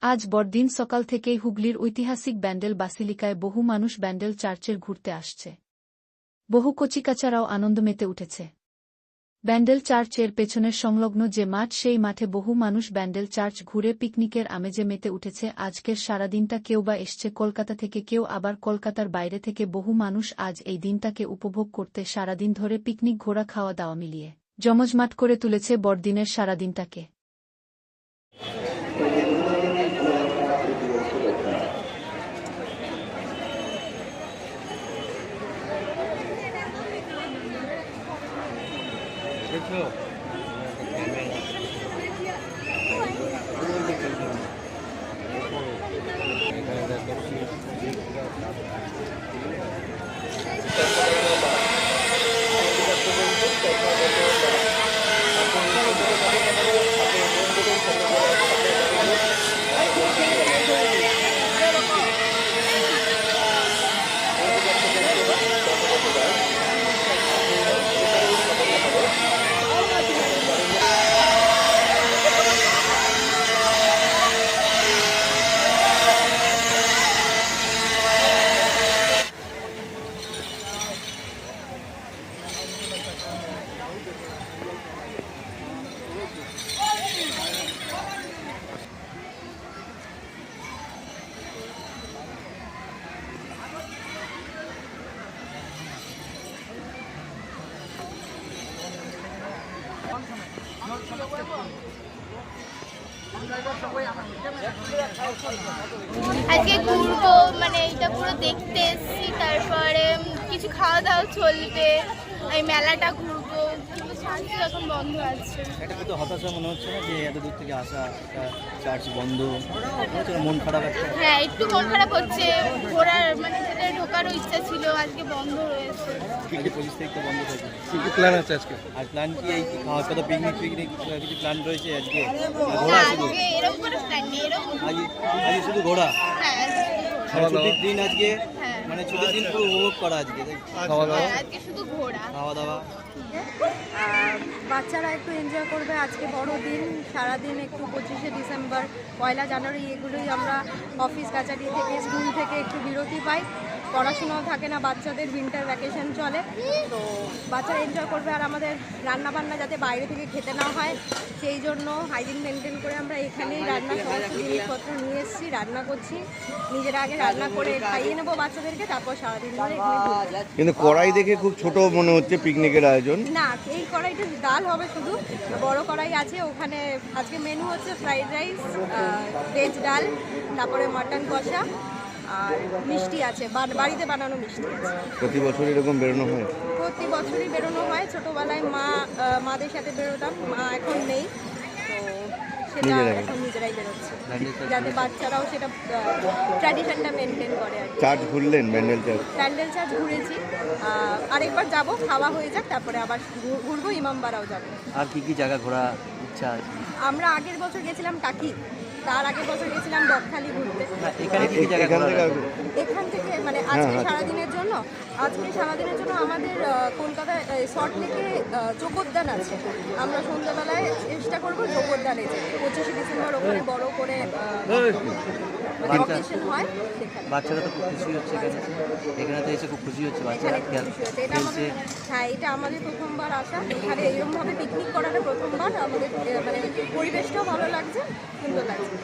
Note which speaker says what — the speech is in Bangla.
Speaker 1: আজ বড়দিন সকাল থেকেই হুগলির ঐতিহাসিক ব্যান্ডেল বাসিলিকায় বহু মানুষ ব্যান্ডেল চার্চের ঘুরতে আসছে। বহু কচিকাচারাও আনন্দ মেতে উঠেছে। ব্যান্ডেল চার্চের পেছনের সংলগ্ন যে মাঠ, সেই মাঠে বহু মানুষ ব্যান্ডেল চার্চ ঘুরে পিকনিকের আমেজে মেতে উঠেছে। আজকের সারাদিনটা কেউ বা এসছে কলকাতা থেকে, কেউ আবার কলকাতার বাইরে থেকে। বহু মানুষ আজ এই দিনটাকে উপভোগ করতে সারাদিন ধরে পিকনিক ঘোরা খাওয়া, দাওয়া মিলিয়ে। জমজমাট করে তুলেছে বড়দিনের সারাদিনটাকে
Speaker 2: আজকে ঘুরবো মানে এটা পুরো দেখতে এসছি, তারপরে কিছু খাওয়া দাওয়া চলবে, এই মেলাটা ঘুরবো এখন বন্ধ আছে।
Speaker 3: এটা কিন্তু হতাশা মনে হচ্ছে না যে এত দূর থেকে আসা একটা চার্চ বন্ধ? মনে মন খারাপ একটা
Speaker 2: হ্যাঁ একটু মন খারাপ হচ্ছে। ঘোরার মানে সেটা ঢোকারও ইচ্ছা ছিল আজকে বন্ধ রয়েছে
Speaker 3: আজকে পঁচিশ তারিখ তো বন্ধ থাকে
Speaker 4: কি কি প্ল্যান আছে আজকে?
Speaker 3: আর প্ল্যান কি এই খাওয়া কথা পিকনিক পিকনিক কিছু প্ল্যান রয়েছে আজকে? ঘোরা শুধু?
Speaker 2: আজকে এরকম কোনো প্ল্যান নেই এরকম
Speaker 3: আজকে আজকে শুধু ঘোরা
Speaker 2: হ্যাঁ আজকে
Speaker 3: দিন আজকে
Speaker 2: হ্যাঁ।
Speaker 3: মানে ছুটির দিন পুরো উপভোগ করা আজকে
Speaker 4: খাওয়া দাওয়া?
Speaker 2: হ্যাঁ, আজকে শুধু ঘোরা।
Speaker 3: খাওয়া দাওয়া?
Speaker 5: বাচ্চারা একটু এনজয় করবে আজকে বড় দিন সারাদিন একটু পঁচিশে ডিসেম্বর পয়লা জানুয়ারি এগুলোই আমরা অফিস কাছারি থেকে স্কুল থেকে একটু বিরতি পাই। পড়াশোনাও থাকে না বাচ্চাদের উইন্টার ভ্যাকেশন চলে। তো বাচ্চারা এনজয় করবে আর আমাদের রান্না বান্না যাতে বাইরে থেকে খেতে না হয় সেই জন্য হাইজিন মেনটেন করে আমরা এখানেই রান্না সমস্ত জিনিসপত্র নিয়ে এসেছি রান্না করছি। নিজেরা আগে রান্না করে খাইয়ে নেব বাচ্চাদেরকে তারপর সারাদিন ধরে
Speaker 4: কিন্তু কড়াই দেখে খুব ছোট মনে হচ্ছে পিকনিকের আয়োজন।
Speaker 5: না এই কড়াইটা ডাল হবে শুধু বড় কড়াই আছে ওখানে আজকে মেনু হচ্ছে ফ্রাইড রাইস ভেজ ডাল তারপরে মাটন কষা আর মিষ্টি আছে বাড়িতে বানানো মিষ্টি আছে।
Speaker 4: প্রতি বছর এরকম বেরোনো হয়?
Speaker 5: প্রতি বছরই বেরোনো হয়। ছোটোবেলায় মা মাদের সাথে বেরোতাম মা এখন নেই। তো সেটা। এখন নিজেরাই বেরোচ্ছে। যাতে বাচ্চারাও সেটা ট্র্যাডিশনটা মেনটেন করে আর কি।
Speaker 4: চার্চ ঘুরলেন ব্যান্ডেল চার্চ
Speaker 5: প্যান্ডেল চার্জ ঘুরেছি। আহ, আরেকবার যাব খাওয়া হয়ে যাক তারপরে আবার ঘুরবো ইমামবাড়াও যাব।
Speaker 3: আর কি কি জায়গা ঘোরা ইচ্ছা আছে?
Speaker 5: আমরা আগের বছর গেছিলাম টাকি তার আগের বছর গেছিলাম বকখালি ঘুরতে।
Speaker 3: এখানে জায়গা
Speaker 4: এখান থেকে
Speaker 5: এখান থেকে মানে আজকে
Speaker 4: হ্যাঁ।
Speaker 5: সারাদিনের জন্য আজকে সারাদিনের জন্য আমাদের কলকাতায় শর্ট লেকে যোগোদ্যান আছে। আমরা সন্ধ্যাবেলায় চেষ্টা করব যোগোদ্যানে যেতে। পঁচিশে ডিসেম্বর ওখানে বড় করে
Speaker 3: বাচ্চারা তো খুব খুশি হচ্ছে এখানে। এখানে তো এসে খুব খুশি হচ্ছে বাচ্চারা। খেলছে।
Speaker 5: হ্যাঁ এটা আমাদের প্রথমবার আসা। এখানে এরকমভাবে পিকনিক করাটা প্রথমবার। আমাদের মানে পরিবেশটাও ভালো লাগছে সুন্দর লাগছে।